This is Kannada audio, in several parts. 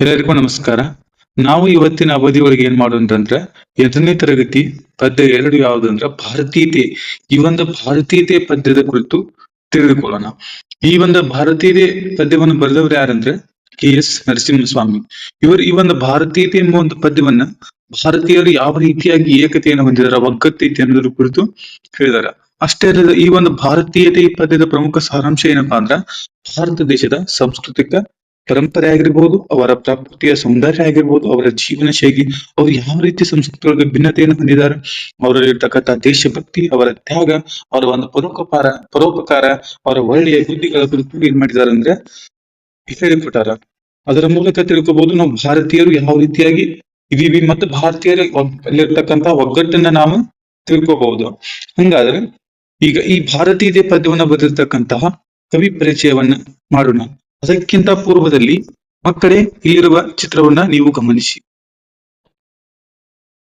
ಎಲ್ಲರಿಗೂ ನಮಸ್ಕಾರ. ನಾವು ಇವತ್ತಿನ ಅವಧಿಯೊಳಗೆ ಏನ್ ಮಾಡೋದಂದ್ರೆ ಎರಡನೇ ತರಗತಿ ಪದ್ಯ ಎರಡು ಯಾವುದಂದ್ರ ಭಾರತೀಯತೆ. ಈ ಒಂದು ಭಾರತೀಯತೆ ಪದ್ಯದ ಕುರಿತು ತಿಳಿದುಕೊಳ್ಳೋಣ. ಈ ಒಂದು ಭಾರತೀಯತೆ ಪದ್ಯವನ್ನು ಬರೆದವರು ಯಾರಂದ್ರೆ ಕೆ ಎಸ್ ನರಸಿಂಹಸ್ವಾಮಿ. ಇವರು ಈ ಒಂದು ಭಾರತೀಯತೆ ಎಂಬ ಒಂದು ಪದ್ಯವನ್ನ ಭಾರತೀಯರು ಯಾವ ರೀತಿಯಾಗಿ ಏಕತೆಯನ್ನು ಹೊಂದಿದಾರ ಒಗ್ಗತ್ತೈತೆ ಅನ್ನೋದ್ರ ಕುರಿತು ಹೇಳಿದಾರ. ಅಷ್ಟೇ ಅಲ್ಲದೆ ಈ ಒಂದು ಭಾರತೀಯತೆ ಈ ಪದ್ಯದ ಪ್ರಮುಖ ಸಾರಾಂಶ ಏನಪ್ಪಾ ಅಂದ್ರ ಭಾರತ ದೇಶದ ಸಾಂಸ್ಕೃತಿಕ ಪರಂಪರೆ ಆಗಿರ್ಬೋದು, ಅವರ ಪ್ರಕೃತಿಯ ಸೌಂದರ್ಯ ಆಗಿರ್ಬೋದು, ಅವರ ಜೀವನ ಶೈಲಿ, ಅವರು ಯಾವ ರೀತಿ ಸಂಸ್ಕೃತಿಯೊಳಗೆ ಭಿನ್ನತೆಯನ್ನು ಹೊಂದಿದ್ದಾರೆ, ಅವರಲ್ಲಿರ್ತಕ್ಕಂಥ ದೇಶಭಕ್ತಿ, ಅವರ ತ್ಯಾಗ, ಅವರ ಒಂದು ಪರೋಪಕಾರ ಪರೋಪಕಾರ, ಅವರ ಒಳ್ಳೆಯ ಬುದ್ಧಿಗಳ ಕುರಿತು ಏನ್ ಮಾಡಿದ್ದಾರೆ ಅಂದ್ರೆ ಹೇಳಿಕೊಟ್ಟಾರ ಅದರ ಮೂಲಕ ತಿಳ್ಕೋಬಹುದು ನಾವು ಭಾರತೀಯರು ಯಾವ ರೀತಿಯಾಗಿ ಇದೀವಿ ಮತ್ತು ಭಾರತೀಯರ ಅಲ್ಲಿರ್ತಕ್ಕಂಥ ಒಗ್ಗಟ್ಟನ್ನ ನಾವು ತಿಳ್ಕೋಬಹುದು. ಹಂಗಾದ್ರೆ ಈಗ ಈ ಭಾರತೀಯ ಪದ್ಯವನ್ನ ಬರೆದಿರ್ತಕ್ಕಂತಹ ಕವಿ ಪರಿಚಯವನ್ನ ಮಾಡೋಣ. ಅದಕ್ಕಿಂತ ಪೂರ್ವದಲ್ಲಿ ಮಕ್ಕಳೇ, ಇಲ್ಲಿರುವ ಚಿತ್ರವನ್ನ ನೀವು ಗಮನಿಸಿ.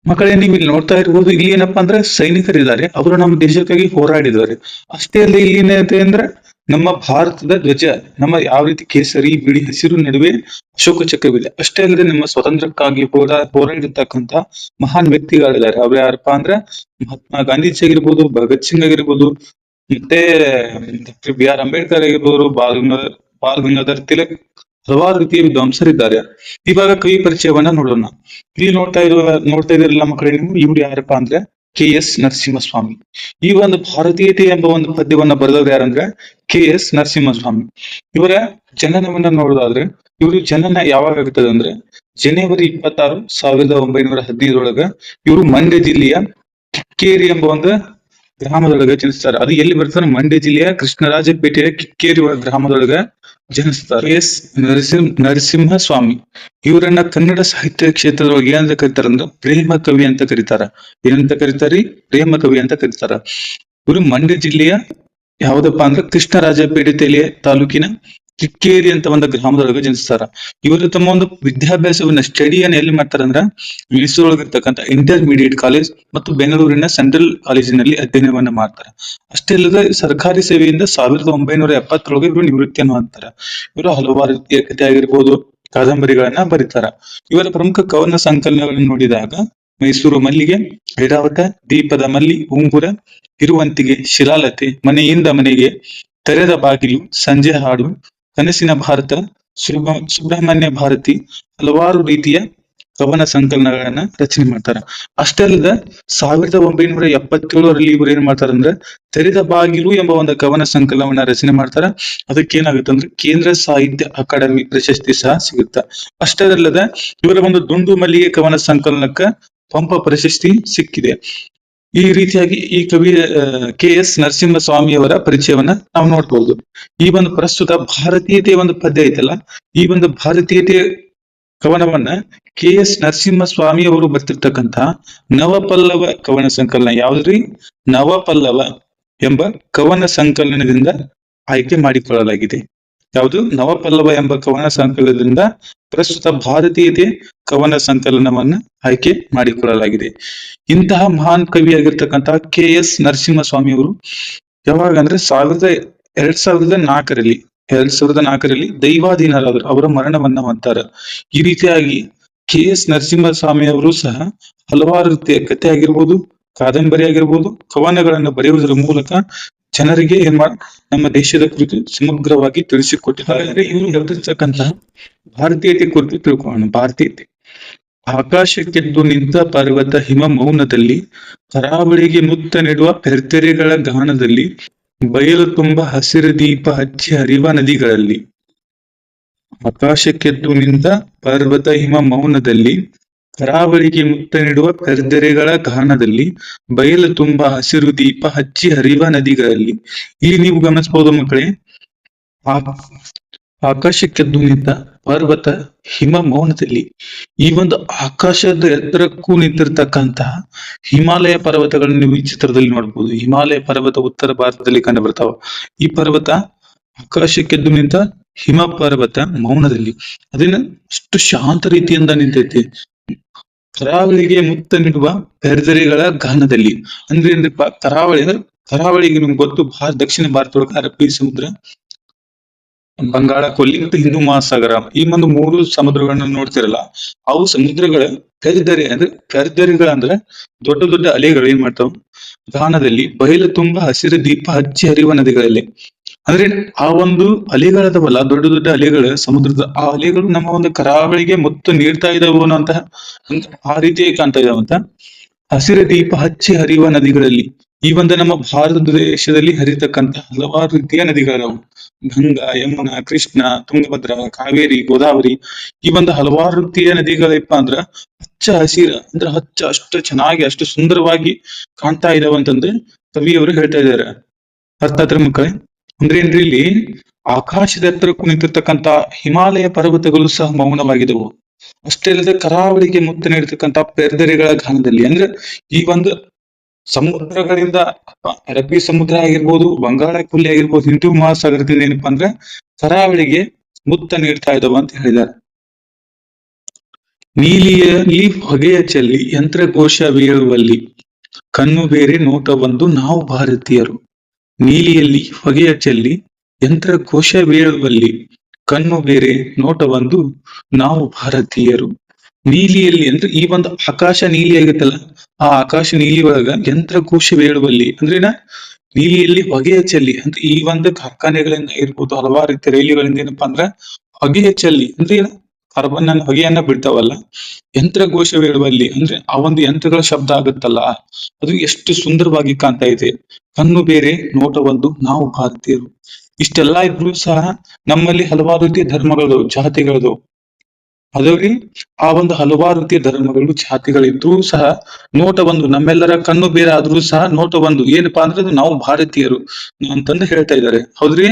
ಮಕ್ಕಳೇ, ನೀವು ಇಲ್ಲಿ ನೋಡ್ತಾ ಇರ್ಬೋದು, ಇಲ್ಲಿ ಏನಪ್ಪಾ ಅಂದ್ರೆ ಸೈನಿಕರಿದ್ದಾರೆ. ಅವರು ನಮ್ಮ ದೇಶಕ್ಕಾಗಿ ಹೋರಾಡಿದ್ದಾರೆ ಅಷ್ಟೇ ಅಲ್ಲ ಇಲ್ಲಿ ಏನೈತೆ ಅಂದ್ರೆ ನಮ್ಮ ಭಾರತದ ಧ್ವಜ, ನಮ್ಮ ಯಾವ ರೀತಿ ಕೇಸರಿ, ಬಿಳಿ ಹಸಿರು ನಡುವೆ ಅಶೋಕ ಚಕ್ರವಿದೆ. ಅಷ್ಟೇ ಅಲ್ಲದೆ ನಮ್ಮ ಸ್ವತಂತ್ರಕ್ಕಾಗಿ ಹೋರಾ ಹೋರಾಡಿರ್ತಕ್ಕಂತ ಮಹಾನ್ ವ್ಯಕ್ತಿಗಳಿದ್ದಾರೆ ಅವ್ರು ಯಾರಪ್ಪ ಅಂದ್ರೆ ಮಹಾತ್ಮ ಗಾಂಧೀಜಿ ಆಗಿರ್ಬೋದು, ಭಗತ್ ಸಿಂಗ್ ಆಗಿರ್ಬೋದು, ಮತ್ತೆ ಬಿ ಆರ್ ಅಂಬೇಡ್ಕರ್ ಆಗಿರ್ಬೋದು ಬಾಲ್ ಬಾಲ್ ಗಂಗಾಧರ್ ತಿಲಕ್ ಹಲವಾರು ರೀತಿಯ ವಿದ್ವಾಂಸರಿದ್ದಾರೆ ಇವಾಗ ಕವಿ ಪರಿಚಯವನ್ನ ನೋಡೋಣ. ಇಲ್ಲಿ ನೋಡ್ತಾ ಇರುವ, ನೋಡ್ತಾ ಇದ್ರಲ್ಲ ಮಕ್ಕಳೇ ನೀವು, ಇವ್ರು ಯಾರಪ್ಪ ಅಂದ್ರೆ ಕೆ ಎಸ್ ನರಸಿಂಹಸ್ವಾಮಿ. ಈ ಒಂದು ಭಾರತೀಯತೆ ಎಂಬ ಒಂದು ಪದ್ಯವನ್ನ ಬರೆದವ್ರು ಯಾರಂದ್ರೆ ಕೆ ಎಸ್ ನರಸಿಂಹಸ್ವಾಮಿ. ಇವರ ಜನನವನ್ನ ನೋಡೋದಾದ್ರೆ, ಇವರು ಜನನ ಯಾವಾಗ ಆಗ್ತದೆ ಅಂದ್ರೆ ಜನವರಿ ಇಪ್ಪತ್ತಾರು ಸಾವಿರದ ಒಂಬೈನೂರ ಹದಿನೈದರೊಳಗ ಇವರು ಮಂಡ್ಯ ಜಿಲ್ಲೆಯ ಕಿಕ್ಕೇರಿ ಎಂಬ ಒಂದು ಗ್ರಾಮದೊಳಗ ಜನಿಸ್ತಾರೆ. ಅದು ಎಲ್ಲಿ ಬರ್ತಾರೆ ಮಂಡ್ಯ ಜಿಲ್ಲೆಯ ಕೃಷ್ಣರಾಜಪೇಟೆಯ ಕಿಕ್ಕೇರಿ ಗ್ರಾಮದೊಳಗ ಜನಿಸ್ತಾರೆ. ಎಸ್. ನರಸಿಂಹ ನರಸಿಂಹ ಸ್ವಾಮಿ ಇವರನ್ನ ಕನ್ನಡ ಸಾಹಿತ್ಯ ಕ್ಷೇತ್ರದೊಳಗೆ ಏನಂತ ಕರೀತಾರ ಅಂದ್ರೆ ಪ್ರೇಮ ಕವಿ ಅಂತ ಕರೀತಾರ. ಏನಂತ ಕರೀತಾರಿ? ಪ್ರೇಮ ಕವಿ ಅಂತ ಕರೀತಾರ. ಇವರು ಮಂಡ್ಯ ಜಿಲ್ಲೆಯ ಯಾವ್ದಪ್ಪ ಅಂದ್ರೆ ಕೃಷ್ಣರಾಜಪೇಟೆ ತಾಲೂಕಿನ ಕಿಕ್ಕೇರಿ ಅಂತ ಒಂದು ಗ್ರಾಮದೊಳಗೆ ಜನಿಸ್ತಾರ. ಇವರು ತಮ್ಮ ಒಂದು ವಿದ್ಯಾಭ್ಯಾಸವನ್ನ ಸ್ಟಡಿಯನ್ನ ಎಲ್ಲಿ ಮಾಡ್ತಾರಂದ್ರ ಮೈಸೂರೊಳಗಿರ್ತಕ್ಕಂಥ ಇಂಟರ್ಮೀಡಿಯೇಟ್ ಕಾಲೇಜ್ ಮತ್ತು ಬೆಂಗಳೂರಿನ ಸೆಂಟ್ರಲ್ ಕಾಲೇಜಿನಲ್ಲಿ ಅಧ್ಯಯನವನ್ನ ಮಾಡ್ತಾರೆ. ಅಷ್ಟೇ ಅಲ್ಲದೆ ಸರ್ಕಾರಿ ಸೇವೆಯಿಂದ ಸಾವಿರದ ಒಂಬೈನೂರ ಎಪ್ಪತ್ತರೊಳಗೆ ಇವರು ನಿವೃತ್ತಿಯನ್ನು ಹೊಂದ್ತಾರೆ. ಇವರು ಹಲವಾರು ಕಥೆ ಆಗಿರ್ಬೋದು ಕಾದಂಬರಿಗಳನ್ನ ಬರೀತಾರ. ಇವರ ಪ್ರಮುಖ ಕವನ ಸಂಕಲನಗಳನ್ನು ನೋಡಿದಾಗ ಮೈಸೂರು ಮಲ್ಲಿಗೆ, ಐರಾವತ, ದೀಪದ ಮಲ್ಲಿ, ಉಂಗುರ ಇರುವಂತಿಗೆ ಶಿಲಾಲತೆ, ಮನೆಯಿಂದ ಮನೆಗೆ, ತೆರೆದ ಬಾಗಿಲು, ಸಂಜೆ ಹಾಡು ಕನಸಿನ ಭಾರತ ಸುಬ್ರ ಸುಬ್ರಹ್ಮಣ್ಯ ಭಾರತಿ ಹಲವಾರು ರೀತಿಯ ಕವನ ಸಂಕಲನಗಳನ್ನ ರಚನೆ ಮಾಡ್ತಾರ. ಅಷ್ಟೇ ಅಲ್ಲದ ಸಾವಿರದ ಒಂಬೈನೂರ ಎಪ್ಪತ್ತೇಳರಲ್ಲಿ ಇವರು ಏನ್ ಮಾಡ್ತಾರ ಅಂದ್ರೆ ತೆರೆದ ಬಾಗಿಲು ಎಂಬ ಒಂದು ಕವನ ಸಂಕಲನವನ್ನ ರಚನೆ ಮಾಡ್ತಾರ. ಅದಕ್ಕೆ ಏನಾಗುತ್ತೆ ಅಂದ್ರೆ ಕೇಂದ್ರ ಸಾಹಿತ್ಯ ಅಕಾಡೆಮಿ ಪ್ರಶಸ್ತಿ ಸಹ ಸಿಗುತ್ತ. ಅಷ್ಟೇ ಅಲ್ಲದ ಇವರ ಒಂದು ದುಂಡು ಮಲ್ಲಿಗೆ ಕವನ ಸಂಕಲನಕ್ಕ ಪಂಪ ಪ್ರಶಸ್ತಿ ಸಿಕ್ಕಿದೆ. ಈ ರೀತಿಯಾಗಿ ಈ ಕವಿ ಕೆ ಎಸ್ ನರಸಿಂಹಸ್ವಾಮಿಯವರ ಪರಿಚಯವನ್ನ ನಾವು ನೋಡ್ಬೋದು. ಈ ಒಂದು ಪ್ರಸ್ತುತ ಭಾರತೀಯತೆ ಒಂದು ಪದ್ಯ ಐತಲ್ಲ, ಈ ಒಂದು ಭಾರತೀಯತೆ ಕವನವನ್ನ ಕೆ ಎಸ್ ನರಸಿಂಹಸ್ವಾಮಿ ಅವರು ಬರ್ತಿರ್ತಕ್ಕಂಥ ನವಪಲ್ಲವ ಕವನ ಸಂಕಲನ ಯಾವ್ದ್ರಿ? ನವಪಲ್ಲವ ಎಂಬ ಕವನ ಸಂಕಲನದಿಂದ ಆಯ್ಕೆ ಮಾಡಿಕೊಳ್ಳಲಾಗಿದೆ. ಯಾವುದು? ನವಪಲ್ಲವ ಎಂಬ ಕವನ ಸಂಕಲನದಿಂದ ಪ್ರಸ್ತುತ ಭಾರತೀಯತೆ ಕವನ ಸಂಕಲನವನ್ನ ಆಯ್ಕೆ ಮಾಡಿಕೊಳ್ಳಲಾಗಿದೆ. ಇಂತಹ ಮಹಾನ್ ಕವಿಯಾಗಿರ್ತಕ್ಕಂತಹ ಕೆ ಎಸ್ ನರಸಿಂಹಸ್ವಾಮಿ ಅವರು ಯಾವಾಗ ಅಂದ್ರೆ ಸಾವಿರದ ಎರಡ್ ಸಾವಿರದ ನಾಲ್ಕರಲ್ಲಿ, ಎರಡ್ ಸಾವಿರದ ನಾಲ್ಕರಲ್ಲಿ ದೈವಾಧೀನರಾದರು, ಅವರ ಮರಣವನ್ನ ಹೊಂತಾರ ಈ ರೀತಿಯಾಗಿ ಕೆ ಎಸ್ ನರಸಿಂಹಸ್ವಾಮಿ ಅವರು ಸಹ ಹಲವಾರು ರೀತಿಯ ಕಥೆ ಆಗಿರ್ಬೋದು ಕಾದಂಬರಿ ಆಗಿರ್ಬೋದು ಕವನಗಳನ್ನು ಬರೆಯುವುದರ ಮೂಲಕ ಜನರಿಗೆ ಏನ್ ಮಾಡ ನಮ್ಮ ದೇಶದ ಕುರಿತು ಸಮಗ್ರವಾಗಿ ತಿಳಿಸಿಕೊಟ್ಟಿದ್ದಾರೆ. ಇವರು ಹೇಳ್ತಿರ್ತಕ್ಕಂತಹ ಭಾರತೀಯತೆ ಕುರಿತು ತಿಳ್ಕೊಳ್ಳೋಣ. ಭಾರತೀಯತೆ. ಆಕಾಶಕ್ಕೆದ್ದು ನಿಂತ ಪರ್ವತ ಹಿಮ ಮೌನದಲ್ಲಿ, ಕರಾವಳಿಗೆ ಮುತ್ತ ನೀಡುವ ಪೆರ್ತೆರೆಗಳ ಗಾನದಲ್ಲಿ, ಬಯಲು ತುಂಬ ಹಸಿರು ದೀಪ ಹಚ್ಚಿ ಹರಿವ ನದಿಗಳಲ್ಲಿ, ಆಕಾಶಕ್ಕೆದ್ದು ನಿಂತ ಪರ್ವತ ಹಿಮ ಮೌನದಲ್ಲಿ ಕರಾವಳಿಗೆ ಮುತ್ತ ನೀಡುವ ಪೆರ್ದೆರೆಗಳ ಕಾರಣದಲ್ಲಿ ಬಯಲು ತುಂಬಾ, ಹಸಿರು ದೀಪ ಹಚ್ಚಿ ಹರಿವ ನದಿಗಳಲ್ಲಿ. ಇಲ್ಲಿ ನೀವು ಗಮನಿಸಬಹುದು ಮಕ್ಕಳೇ ಆಕಾಶಕ್ಕೆ ನಿಂತ ಪರ್ವತ ಹಿಮ ಮೌನದಲ್ಲಿ ಈ ಒಂದು ಆಕಾಶದ ಎತ್ತರಕ್ಕೂ ನಿಂತಿರ್ತಕ್ಕಂತಹ ಹಿಮಾಲಯ ಪರ್ವತಗಳನ್ನು ನೀವು ಈ ಚಿತ್ರದಲ್ಲಿ ನೋಡಬಹುದು ಹಿಮಾಲಯ ಪರ್ವತ ಉತ್ತರ ಭಾರತದಲ್ಲಿ ಕಂಡು ಬರ್ತಾವ ಈ ಪರ್ವತ ಆಕಾಶಕ್ಕೆದ್ದು ನಿಂತ ಹಿಮ ಪರ್ವತ ಮೌನದಲ್ಲಿ. ಅದನ್ನ ಅಷ್ಟು ಶಾಂತ ರೀತಿಯಿಂದ ನಿಂತೈತಿ. ಕರಾವಳಿಗೆ ಮುತ್ತ ನೀಡುವ ಪೆರ್ದರಿಗಳ ಗಾನದಲ್ಲಿ. ಅಂದ್ರೆ ಅಂದ್ರೆ ಕರಾವಳಿ ಅಂದ್ರೆ ಕರಾವಳಿಗೆ ನಿಮ್ಗೆ ಗೊತ್ತು ಭಾರತ ದಕ್ಷಿಣ ಭಾರತದೊಳಗೆ ಅರಬ್ಬಿ ಸಮುದ್ರ, ಬಂಗಾಳ ಕೊಲ್ಲಿ ಮತ್ತು ಹಿಂದೂ ಮಹಾಸಾಗರ. ಈ ಒಂದು ಮೂರು ಸಮುದ್ರಗಳನ್ನ ನೋಡ್ತಿರಲ್ಲ, ಅವು ಸಮುದ್ರಗಳ ಕರಿದರಿ ಅಂದ್ರೆ ಕರಿದರಿಗಳ ಅಂದ್ರೆ ದೊಡ್ಡ ದೊಡ್ಡ ಅಲೆಗಳು ಏನ್ ಮಾಡ್ತಾವ? ಗಾನದಲ್ಲಿ ಬಯಲು ತುಂಬಾ ಹಸಿರು ದೀಪ ಹಚ್ಚಿ ಹರಿಯುವ ನದಿಗಳಲ್ಲಿ. ಅಂದ್ರೆ ಆ ಒಂದು ಅಲೆಗಳದವಲ್ಲ ದೊಡ್ಡ ದೊಡ್ಡ ಅಲೆಗಳು, ಸಮುದ್ರದ ಆ ಅಲೆಗಳು ನಮ್ಮ ಒಂದು ಕರಾವಳಿಗೆ ಮುತ್ತು ನೀಡ್ತಾ ಇದಾವು ಅನ್ನೋಂತಹ ಒಂದು ಆ ರೀತಿಯಾಗಿ ಕಾಣ್ತಾ ಇದಾವಂತ ಹಸಿರ ದೀಪ ಹಚ್ಚಿ ಹರಿಯುವ ನದಿಗಳಲ್ಲಿ, ಈ ಒಂದು ನಮ್ಮ ಭಾರತ ದೇಶದಲ್ಲಿ ಹರಿತಕ್ಕಂತ ಹಲವಾರು ರೀತಿಯ ನದಿಗಳವು. ಗಂಗಾ, ಯಮುನಾ, ಕೃಷ್ಣ, ತುಂಗಭದ್ರ, ಕಾವೇರಿ, ಗೋದಾವರಿ, ಈ ಒಂದು ಹಲವಾರು ರೀತಿಯ ನದಿಗಳಪ್ಪ ಅಂದ್ರ ಹಚ್ಚ ಹಸಿರ, ಅಂದ್ರೆ ಹಚ್ಚ ಅಷ್ಟು ಚೆನ್ನಾಗಿ, ಅಷ್ಟು ಸುಂದರವಾಗಿ ಕಾಣ್ತಾ ಇದಾವಂತಂದ್ರೆ ಕವಿಯವರು ಹೇಳ್ತಾ ಇದ್ದಾರೆ ಅರ್ಥ ಮಕ್ಕಳೇ. ಅಂದ್ರೆ ಏನ್ರಿ ಇಲ್ಲಿ ಆಕಾಶದ ಎತ್ತರ ಕುಣಿತಿರ್ತಕ್ಕಂತ ಹಿಮಾಲಯ ಪರ್ವತಗಳು ಸಹ ಮೌನವಾಗಿದವು. ಅಷ್ಟೇ ಅಲ್ಲದೆ ಕರಾವಳಿಗೆ ಮುತ್ತ ನೀಡತಕ್ಕಂತ ಪೆರ್ದರಿಗಳ ಗಾನದಲ್ಲಿ, ಅಂದ್ರೆ ಈ ಒಂದು ಸಮುದ್ರಗಳಿಂದ ಅರಬ್ಬಿ ಸಮುದ್ರ ಆಗಿರ್ಬೋದು ಬಂಗಾಳ ಕೊಲ್ಲಿ ಆಗಿರ್ಬೋದು, ಹಿಂದೂ ಮಹಾಸಾಗರದಿಂದ ಏನಪ್ಪಾ ಅಂದ್ರೆ ಕರಾವಳಿಗೆ ಮುತ್ತ ನೀಡ್ತಾ ಇದಾವ ಅಂತ ಹೇಳಿದ್ದಾರೆ. ಈ ಹೊಗೆಯ ಚೆಲ್ಲಿ ಯಂತ್ರಕೋಶ ವೀಳುವಲ್ಲಿ ಕಣ್ಣು ಬೇರೆ ನೋಟವೊಂದು ನಾವು ಭಾರತೀಯರು. ನೀಲಿಯಲ್ಲಿ ಹೊಗೆಯ ಚೆಲ್ಲಿ ಯಂತ್ರಕೋಶ ಬೀಳುವಲ್ಲಿ ಕಣ್ಣು ಬೇರೆ ನೋಟವೊಂದು ನಾವು ಭಾರತೀಯರು. ನೀಲಿಯಲ್ಲಿ ಅಂದ್ರೆ ಈ ಒಂದು ಆಕಾಶ ನೀಲಿ ಆಗುತ್ತಲ್ಲ, ಆ ಆಕಾಶ ನೀಲಿ ಒಳಗ ಯಂತ್ರಕೋಶ ಬೀಳುವಲ್ಲಿ ಅಂದ್ರೆ ನೀಲಿಯಲ್ಲಿ ಹೊಗೆಯ ಚೆಲ್ಲಿ ಅಂದ್ರೆ ಈ ಒಂದು ಕಾರ್ಖಾನೆಗಳಿಂದ ಇರ್ಬೋದು, ಹಲವಾರು ರೀತಿಯ ರೈಲುಗಳಿಂದ ಏನಪ್ಪಾ ಅಂದ್ರ ಹೊಗೆಯ ಚೆಲ್ಲಿ ಅಂದ್ರೆ ಏನು? ಕಾರ್ಬನ್ ಹೊಗೆಯನ್ನ ಬಿಡ್ತಾವಲ್ಲ? ಯಂತ್ರ ಬೀಳುವಲ್ಲಿ ಅಂದ್ರೆ ಆ ಒಂದು ಯಂತ್ರಗಳ ಶಬ್ದ ಆಗುತ್ತಲ್ಲ? ಅದು ಎಷ್ಟು ಸುಂದರವಾಗಿ ಕಾಣ್ತಾ ಇದೆ. ಕಣ್ಣು ಬೇರೆ, ನೋಟ ಒಂದು, ನಾವು ಭಾರತೀಯರು. ಇಷ್ಟೆಲ್ಲಾ ಇದ್ರು ಸಹ ನಮ್ಮಲ್ಲಿ ಹಲವಾರು ರೀತಿಯ ಧರ್ಮಗಳು, ಜಾತಿಗಳದು. ಅದರಲ್ಲಿ ಆ ಒಂದು ಹಲವಾರು ರೀತಿಯ ಧರ್ಮಗಳು, ಜಾತಿಗಳಿದ್ರು ಸಹ ನೋಟ ಒಂದು, ನಮ್ಮೆಲ್ಲರ ಕಣ್ಣು ಬೇರೆ ಆದ್ರೂ ಸಹ ನೋಟ ಒಂದು. ಏನಪ್ಪಾ ಅಂದ್ರೆ ಅದು ನಾವು ಭಾರತೀಯರು ಅಂತಂದು ಹೇಳ್ತಾ ಇದ್ದಾರೆ. ಹೌದ್ರಿ?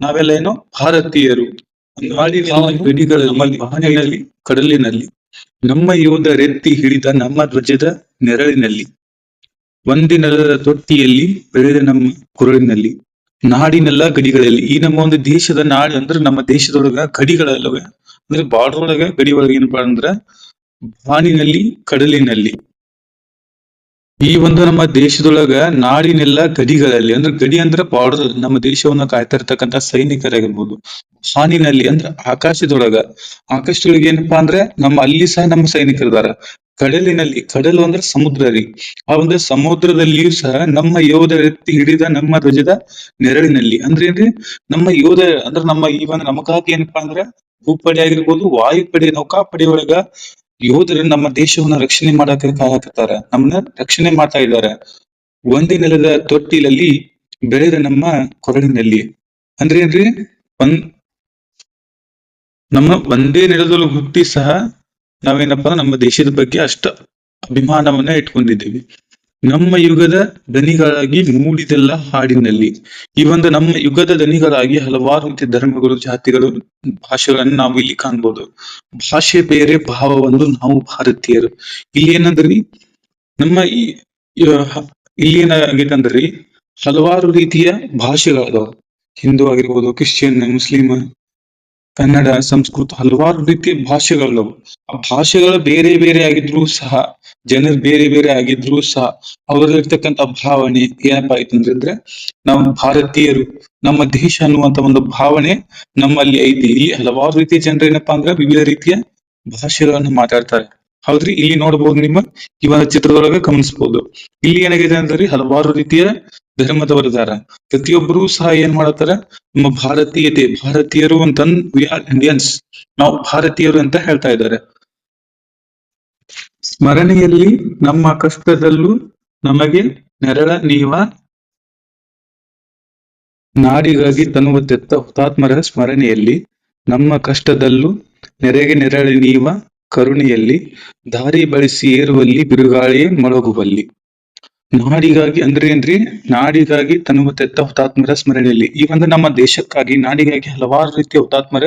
ನಾವೆಲ್ಲ ಏನು? ಭಾರತೀಯರು. ಗಡಿಗಳಲ್ಲಿ ವಾಹನಗಳಲ್ಲಿ ಕಡಲಿನಲ್ಲಿ, ನಮ್ಮ ಯೋಧರೆತ್ತಿ ಹಿಡಿದ ನಮ್ಮ ಧ್ವಜದ ನೆರಳಿನಲ್ಲಿ ಒಂದಿನದ ತೊಟ್ಟಿಯಲ್ಲಿ ಬೆಳೆದ ನಮ್ಮ ಕುರಳಿನಲ್ಲಿ, ನಾಡಿನೆಲ್ಲ ಗಡಿಗಳಲ್ಲಿ. ಈ ನಮ್ಮ ಒಂದು ದೇಶದ ನಾಡು ಅಂದ್ರೆ ನಮ್ಮ ದೇಶದೊಳಗ ಗಡಿಗಳಲ್ಲವೇ. ಅಂದ್ರೆ ಬಾರ್ಡರ್ ಒಳಗ ಗಡಿ ಒಳಗ ಏನಪ್ಪಾ ಅಂದ್ರ ಬಾನಿನಲ್ಲಿ, ಕಡಲಿನಲ್ಲಿ. ಈ ಒಂದು ನಮ್ಮ ದೇಶದೊಳಗ ನಾಡಿನೆಲ್ಲ ಗಡಿಗಳಲ್ಲಿ ಅಂದ್ರೆ ಗಡಿ ಅಂದ್ರೆ ಬಾರ್ಡರ್ ನಮ್ಮ ದೇಶವನ್ನ ಕಾಯ್ತಾ ಇರ್ತಕ್ಕಂತ ಸೈನಿಕರಾಗಿರ್ಬೋದು. ಹಾನಿನಲ್ಲಿ ಅಂದ್ರೆ ಆಕಾಶದೊಳಗ ಆಕಾಶದೊಳಗ ಏನಪ್ಪಾ ಅಂದ್ರೆ ನಮ್ಮ ಅಲ್ಲಿ ಸಹ ನಮ್ಮ ಸೈನಿಕರಿದಾರ. ಕಡಲಿನಲ್ಲಿ, ಕಡಲು ಅಂದ್ರೆ ಸಮುದ್ರ ರೀ ಆ ಒಂದು ಸಮುದ್ರದಲ್ಲಿಯೂ ಸಹ ನಮ್ಮ ಯೋಧ ಎತ್ತಿ ಹಿಡಿದ ನಮ್ಮ ಧ್ವಜದ ನೆರಳಿನಲ್ಲಿ. ಅಂದ್ರೆ ಏನ್ರಿ? ನಮ್ಮ ಯೋಧ ಅಂದ್ರೆ ನಮ್ಮ ಈ ಒಂದು ನಮಗಾಗಿ ಏನಪ್ಪಾ ಅಂದ್ರೆ ಭೂಪಡೆ ಆಗಿರ್ಬೋದು ವಾಯುಪಡೆ ನೌಕಾಪಡೆ ಒಳಗ ಯೋಧರು ನಮ್ಮ ದೇಶವನ್ನ ರಕ್ಷಣೆ ಮಾಡಕ್ಕೆ ಕಾಯಕತ್ತಾರ ನಮ್ಮನ್ನ ರಕ್ಷಣೆ ಮಾಡ್ತಾ ಇದ್ದಾರೆ. ಒಂದೇ ನೆಲದ ತೊಟ್ಟಿಲಲ್ಲಿ ಬೆಳೆದ ನಮ್ಮ ಕೊರಳಿನಲ್ಲಿ. ಅಂದ್ರೆ ಏನ್ರಿ? ಒಂದ್ ನಮ್ಮ ಒಂದೇ ನೆಲದಲ್ಲಿ ಹುಟ್ಟಿ ಸಹ ನಾವೇನಪ್ಪಾ, ನಮ್ಮ ದೇಶದ ಬಗ್ಗೆ ಅಷ್ಟ ಅಭಿಮಾನವನ್ನ ಇಟ್ಕೊಂಡಿದ್ದೀವಿ. ನಮ್ಮ ಯುಗದ ದನಿಗಳಾಗಿ ಮೂಡಿದೆಲ್ಲ ಹಾಡಿನಲ್ಲಿ. ಈ ಒಂದು ನಮ್ಮ ಯುಗದ ದನಿಗಳಾಗಿ ಹಲವಾರು ರೀತಿಯ ಧರ್ಮಗಳು, ಜಾತಿಗಳು, ಭಾಷೆಗಳನ್ನು ನಾವು ಇಲ್ಲಿ ಕಾಣ್ಬೋದು. ಭಾಷೆ ಬೇರೆ ಭಾವ ಒಂದು ನಾವು ಭಾರತೀಯರು. ಇಲ್ಲಿ ಏನಂದ್ರಿ? ನಮ್ಮ ಈ ಇಲ್ಲಿ ಏನಾಗೈತಂದ್ರಿ? ಹಲವಾರು ರೀತಿಯ ಭಾಷೆಗಳದಾವ. ಹಿಂದೂ ಆಗಿರ್ಬೋದು, ಕ್ರಿಶ್ಚಿಯನ್ ಮುಸ್ಲಿಂ ಕನ್ನಡ, ಸಂಸ್ಕೃತ ಹಲವಾರು ರೀತಿಯ ಭಾಷೆಗಳವು ಆ ಭಾಷೆಗಳು ಬೇರೆ ಬೇರೆ ಆಗಿದ್ರು ಸಹ, ಜನರು ಬೇರೆ ಬೇರೆ ಆಗಿದ್ರು ಸಹ, ಅವರಲ್ಲಿರ್ತಕ್ಕಂಥ ಭಾವನೆ ಏನಪ್ಪಾ ಆಯ್ತು ಅಂದ್ರೆ ನಾವು ಭಾರತೀಯರು, ನಮ್ಮ ದೇಶ ಅನ್ನುವಂತ ಒಂದು ಭಾವನೆ ನಮ್ಮಲ್ಲಿ ಐತಿ. ಇಲ್ಲಿ ಹಲವಾರು ರೀತಿಯ ಜನರು ಏನಪ್ಪಾ ಅಂದ್ರೆ ವಿವಿಧ ರೀತಿಯ ಭಾಷೆಗಳನ್ನು ಮಾತಾಡ್ತಾರೆ. ಹೌದ್ರಿ? ಇಲ್ಲಿ ನೋಡಬಹುದು ನಿಮ್ಮ ಈ ಒಂದು ಚಿತ್ರದೊಳಗೆ ಗಮನಿಸಬಹುದು ಇಲ್ಲಿ ಏನಾಗಿದೆ ಅಂದ್ರೆ ಹಲವಾರು ರೀತಿಯ ಧರ್ಮದವರಿದಾರ ಪ್ರತಿಯೊಬ್ಬರು ಸಹ ಏನ್ ಮಾಡತ್ತಾರ ನಮ್ಮ ಭಾರತೀಯತೆ, ಭಾರತೀಯರು ಅಂತ ವಿ ಆರ್ ಇಂಡಿಯನ್ಸ್ ನಾವು ಭಾರತೀಯರು ಅಂತ ಹೇಳ್ತಾ ಇದ್ದಾರೆ. ಸ್ಮರಣೆಯಲ್ಲಿ ನಮ್ಮ ಕಷ್ಟದಲ್ಲೂ ನಮಗೆ ನೆರಳ ನೀವ ನಾಡಿಗಾಗಿ ತನ್ನುವ ತೆತ್ತ ಹುತಾತ್ಮರ ಸ್ಮರಣೆಯಲ್ಲಿ, ನಮ್ಮ ಕಷ್ಟದಲ್ಲೂ ನೆರೆಗೆ ನೆರಳಿ ನೀವ ಕರುಣೆಯಲ್ಲಿ, ದಾರಿ ಬಳಸಿ ಏರುವಲ್ಲಿ ಬಿರುಗಾಳಿ ಮೊಳಗುವಲ್ಲಿ ನಾಡಿಗಾಗಿ ಅಂದ್ರೆ ಏನ್ರಿ? ನಾಡಿಗಾಗಿ ತನುವ ತೆತ್ತ ಹುತಾತ್ಮರ ಸ್ಮರಣೆಯಲ್ಲಿ. ಈ ಒಂದು ನಮ್ಮ ದೇಶಕ್ಕಾಗಿ ನಾಡಿಗಾಗಿ ಹಲವಾರು ರೀತಿಯ ಹುತಾತ್ಮರ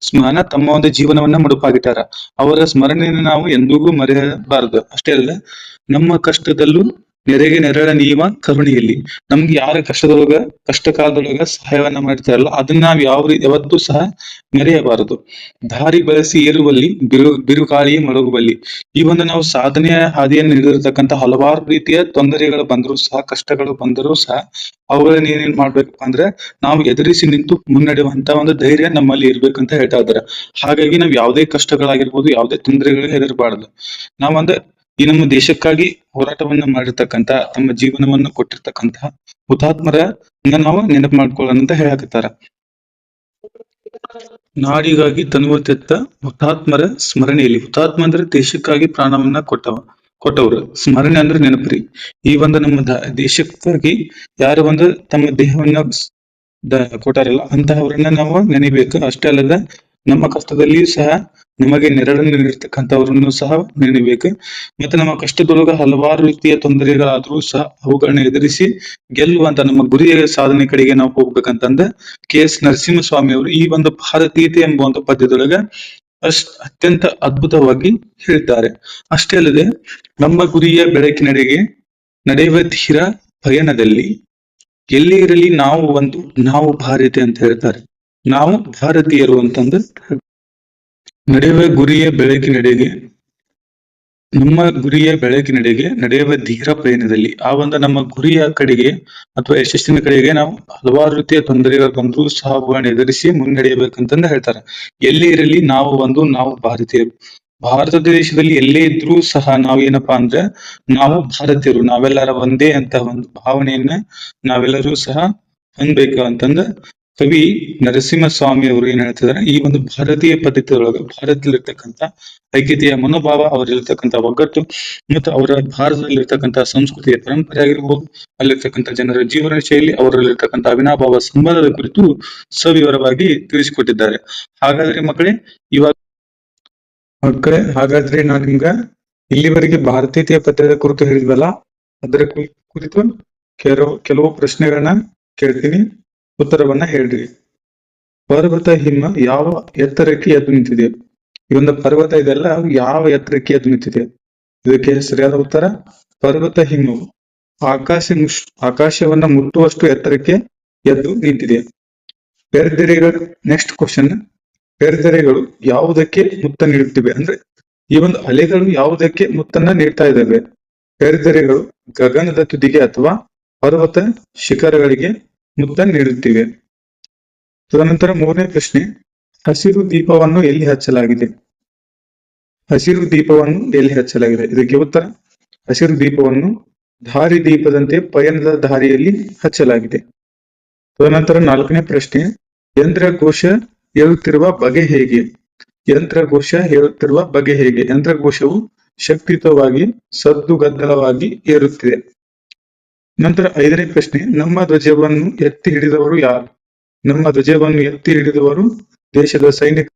ಸ್ಮರಣ ತಮ್ಮ ಒಂದು ಜೀವನವನ್ನ ಮುಡುಪಾಗಿಟ್ಟಾರ. ಅವರ ಸ್ಮರಣೆಯನ್ನು ನಾವು ಎಂದಿಗೂ ಮರೆಯಬಾರದು. ಅಷ್ಟೇ ಅಲ್ಲ, ನಮ್ಮ ಕಷ್ಟದಲ್ಲೂ ನೆರೆಗೆ ನೆರಳ ನಿಯಮ ಕರುಣೆಯಲ್ಲಿ. ನಮ್ಗೆ ಯಾರ ಕಷ್ಟದೊಳಗ ಕಷ್ಟ ಕಾಲದೊಳಗ ಸಹಾಯವನ್ನ ಮಾಡ್ತಾರಲ್ಲ ಅದನ್ನ ನಾವ್ ಯಾವ ಯಾವತ್ತೂ ಸಹ ಮೆರೆಯಬಾರದು ದಾರಿ ಬಳಸಿ ಏರುವಲ್ಲಿ, ಬಿರು ಬಿರುಗಾಳಿಯೇ ಮಡಗುವಲ್ಲಿ. ಈ ಒಂದು ನಾವು ಸಾಧನೆಯ ಹಾದಿಯನ್ನು ಹಿಡಿದಿರ್ತಕ್ಕಂಥ ಹಲವಾರು ರೀತಿಯ ತೊಂದರೆಗಳು ಬಂದರೂ ಸಹ, ಕಷ್ಟಗಳು ಬಂದರೂ ಸಹ, ಅವುಗಳನ್ನ ಏನೇನ್ ಮಾಡ್ಬೇಕಪ್ಪ ಅಂದ್ರೆ, ನಾವು ಎದುರಿಸಿ ನಿಂತು ಮುನ್ನಡೆಯುವಂತ ಒಂದು ಧೈರ್ಯ ನಮ್ಮಲ್ಲಿ ಇರ್ಬೇಕಂತ ಹೇಳ್ತಾ ಇದ್ದಾರೆ. ಹಾಗಾಗಿ ನಾವ್ ಯಾವುದೇ ಕಷ್ಟಗಳಾಗಿರ್ಬೋದು, ಯಾವುದೇ ತೊಂದರೆಗಳು ಹೆದರಬಾರದು ನಾವಂದ್ರೆ ಈ ನಮ್ಮ ದೇಶಕ್ಕಾಗಿ ಹೋರಾಟವನ್ನ ಮಾಡಿರ್ತಕ್ಕಂತ ತಮ್ಮ ಜೀವನವನ್ನ ಕೊಟ್ಟಿರ್ತಕ್ಕಂತಹ ಹುತಾತ್ಮರ ನಾವು ನೆನಪು ಮಾಡ್ಕೊಳ್ಳೋಣ ಅಂತ ಹೇಳಕತ್ತಾರ. ನಾಡಿಗಾಗಿ ತನುವತ್ತೆತ್ತ ತೆತ್ತ ಹುತಾತ್ಮರ ಸ್ಮರಣೆಯಲ್ಲಿ, ಹುತಾತ್ಮ ಅಂದ್ರೆ ದೇಶಕ್ಕಾಗಿ ಪ್ರಾಣವನ್ನ ಕೊಟ್ಟವ, ಕೊಟ್ಟವರು. ಸ್ಮರಣೆ ಅಂದ್ರೆ ನೆನಪ್ರಿ. ಈ ಒಂದು ನಮ್ಮ ದೇಶಕ್ಕಾಗಿ ಯಾರು ಒಂದು ತಮ್ಮ ದೇಹವನ್ನ ಕೊಟ್ಟಾರಲ್ಲ, ಅಂತಹವರನ್ನ ನಾವು ನೆನೆಬೇಕು. ಅಷ್ಟೇ ಅಲ್ಲದ ನಮ್ಮ ಕಷ್ಟದಲ್ಲಿಯೂ ಸಹ ನಮಗೆ ನೆರಳನ್ನು ನೀಡಿರ್ತಕ್ಕಂಥವ್ರನ್ನು ಸಹ ನೀಡಬೇಕು. ಮತ್ತೆ ನಮ್ಮ ಕಷ್ಟದೊಳಗ ಹಲವಾರು ರೀತಿಯ ತೊಂದರೆಗಳಾದ್ರೂ ಸಹ ಅವುಗಳನ್ನ ಎದುರಿಸಿ ಗೆಲ್ಲುವಂತ ನಮ್ಮ ಗುರಿಯ ಸಾಧನೆ ಕಡೆಗೆ ನಾವು ಹೋಗ್ಬೇಕಂತಂದ್ರೆ ಕೆ ಎಸ್ ನರಸಿಂಹಸ್ವಾಮಿ ಅವರು ಈ ಒಂದು ಭಾರತೀಯತೆ ಎಂಬ ಒಂದು ಪದ್ಯದೊಳಗ ಅಷ್ಟ್ ಅತ್ಯಂತ ಅದ್ಭುತವಾಗಿ ಹೇಳಿದ್ದಾರೆ. ಅಷ್ಟೇ ಅಲ್ಲದೆ ನಮ್ಮ ಗುರಿಯ ಬೆಳಕಿನಡೆಗೆ ನಡೆಯುವ ಧೀರ ಪಯಣದಲ್ಲಿ ಎಲ್ಲಿ ಇರಲಿ ನಾವು ಒಂದು, ನಾವು ಭಾರತೀಯ ಅಂತ ಹೇಳ್ತಾರೆ. ನಾವು ಭಾರತೀಯರು ಅಂತಂದು ನಡೆಯುವ ಗುರಿಯ ಬೆಳಕಿನೆಡೆಗೆ, ನಮ್ಮ ಗುರಿಯ ಬೆಳಕಿನೆಡೆಗೆ ನಡೆಯುವ ಧೀರ ಪ್ರಯಾಣದಲ್ಲಿ ಆ ಒಂದು ನಮ್ಮ ಗುರಿಯ ಕಡೆಗೆ ಅಥವಾ ಯಶಸ್ಸಿನ ಕಡೆಗೆ ನಾವು ಹಲವಾರು ರೀತಿಯ ತೊಂದರೆಗಳು ಬಂದರೂ ಸಹ ಎದುರಿಸಿ ಮುನ್ನಡೆಯಬೇಕಂತಂದು ಹೇಳ್ತಾರೆ. ಎಲ್ಲಿ ಇರಲಿ ನಾವು ಒಂದು ನಾವು ಭಾರತೀಯರು. ಭಾರತ ದೇಶದಲ್ಲಿ ಎಲ್ಲೇ ಇದ್ರೂ ಸಹ ನಾವು ಏನಪ್ಪಾ ಅಂದ್ರೆ ನಾವು ಭಾರತೀಯರು. ನಾವೆಲ್ಲರ ಒಂದೇ ಅಂತ ಒಂದು ಭಾವನೆಯನ್ನ ನಾವೆಲ್ಲರೂ ಸಹ ಹೊಂದ್ಬೇಕು ಅಂತಂದ ಕವಿ ನರಸಿಂಹಸ್ವಾಮಿ ಅವರು ಏನ್ ಹೇಳ್ತಿದ್ದಾರೆ? ಈ ಒಂದು ಭಾರತೀಯ ಪದ್ಧತಿ ಭಾರತದಲ್ಲಿರ್ತಕ್ಕಂಥ ಐಕ್ಯತೆಯ ಮನೋಭಾವ ಅವರಲ್ಲಿರ್ತಕ್ಕಂಥ ಒಗ್ಗಟ್ಟು ಮತ್ತು ಅವರ ಭಾರತದಲ್ಲಿರ್ತಕ್ಕಂಥ ಸಂಸ್ಕೃತಿಯ ಪರಂಪರೆ ಆಗಿರ್ಬೋದು, ಅಲ್ಲಿರ್ತಕ್ಕಂಥ ಜನರ ಜೀವನ ಶೈಲಿ, ಅವರಲ್ಲಿರ್ತಕ್ಕಂಥ ಅವಿನಾಭಾವ ಸಂಬಂಧದ ಕುರಿತು ಸವಿವರವಾಗಿ ತಿಳಿಸಿಕೊಟ್ಟಿದ್ದಾರೆ. ಹಾಗಾದ್ರೆ ಮಕ್ಕಳೇ, ಇವಾಗ ಮಕ್ಕಳೇ, ಹಾಗಾದ್ರೆ ನಾನು ನಿಮ್ಗ ಇಲ್ಲಿವರೆಗೆ ಭಾರತೀಯ ಪದ್ಯದ ಕುರಿತು ಹೇಳಿದ್ವಲ್ಲ, ಅದರ ಕುರಿತು ಕೆಲವು ಕೆಲವು ಪ್ರಶ್ನೆಗಳನ್ನ ಕೇಳ್ತೀನಿ. ಉತ್ತರವನ್ನ ಹೇಳ್ರಿ. ಪರ್ವತ ಹಿಮ ಯಾವ ಎತ್ತರಕ್ಕೆ ಎದ್ದು ನಿಂತಿದೆ? ಈ ಒಂದು ಪರ್ವತ ಇದೆಲ್ಲ ಯಾವ ಎತ್ತರಕ್ಕೆ ಎದ್ದು ನಿಂತಿದೆ? ಇದಕ್ಕೆ ಸರಿಯಾದ ಉತ್ತರ, ಪರ್ವತ ಹಿಮವು. ಆಕಾಶ ಆಕಾಶವನ್ನ ಮುಟ್ಟುವಷ್ಟು ಎತ್ತರಕ್ಕೆ ಎದ್ದು ನಿಂತಿದೆ. ಬೇರೆದೆರೆಗಳು ನೆಕ್ಸ್ಟ್ ಕ್ವಶನ್ ಬೇರೆದೆರೆಗಳು ಯಾವುದಕ್ಕೆ ಮುತ್ತ ನೀಡುತ್ತಿವೆ? ಅಂದ್ರೆ ಈ ಒಂದು ಅಲೆಗಳು ಯಾವುದಕ್ಕೆ ಮುತ್ತನ್ನ ನೀಡ್ತಾ ಇದ್ದಾವೆ? ಬೇರೆದೆರೆಗಳು ಗಗನದ ತುದಿಗೆ ಅಥವಾ ಪರ್ವತ ಶಿಖರಗಳಿಗೆ ಮುತ್ತ ನೀಡುತ್ತಿವೆ. ತದನಂತರ ಮೂರನೇ ಪ್ರಶ್ನೆ, ಹಸಿರು ದೀಪವನ್ನು ಎಲ್ಲಿ ಹಚ್ಚಲಾಗಿದೆ? ಹಸಿರು ದೀಪವನ್ನು ಎಲ್ಲಿ ಹಚ್ಚಲಾಗಿದೆ? ಇದಕ್ಕೆ ಉತ್ತರ, ಹಸಿರು ದೀಪವನ್ನು ದಾರಿ ದೀಪದಂತೆ ಪಯಣದ ದಾರಿಯಲ್ಲಿ ಹಚ್ಚಲಾಗಿದೆ. ತದನಂತರ ನಾಲ್ಕನೇ ಪ್ರಶ್ನೆ ಯಂತ್ರಕೋಶ ಹೇಳುತ್ತಿರುವ ಬಗೆ ಹೇಗೆ? ಯಂತ್ರಕೋಶ ಹೇಳುತ್ತಿರುವ ಬಗೆ ಹೇಗೆ? ಯಂತ್ರಕೋಶವು ಶಕ್ತಿಯುತವಾಗಿ, ಸದ್ದುಗದ್ದಲವಾಗಿ ಏರುತ್ತಿದೆ. ನಂತರ ಐದನೇ ಪ್ರಶ್ನೆ ನಮ್ಮ ಧ್ವಜವನ್ನು ಎತ್ತಿ ಹಿಡಿದವರು ಯಾರು? ನಮ್ಮ ಧ್ವಜವನ್ನು ಎತ್ತಿ ಹಿಡಿದವರು ದೇಶದ ಸೈನಿಕ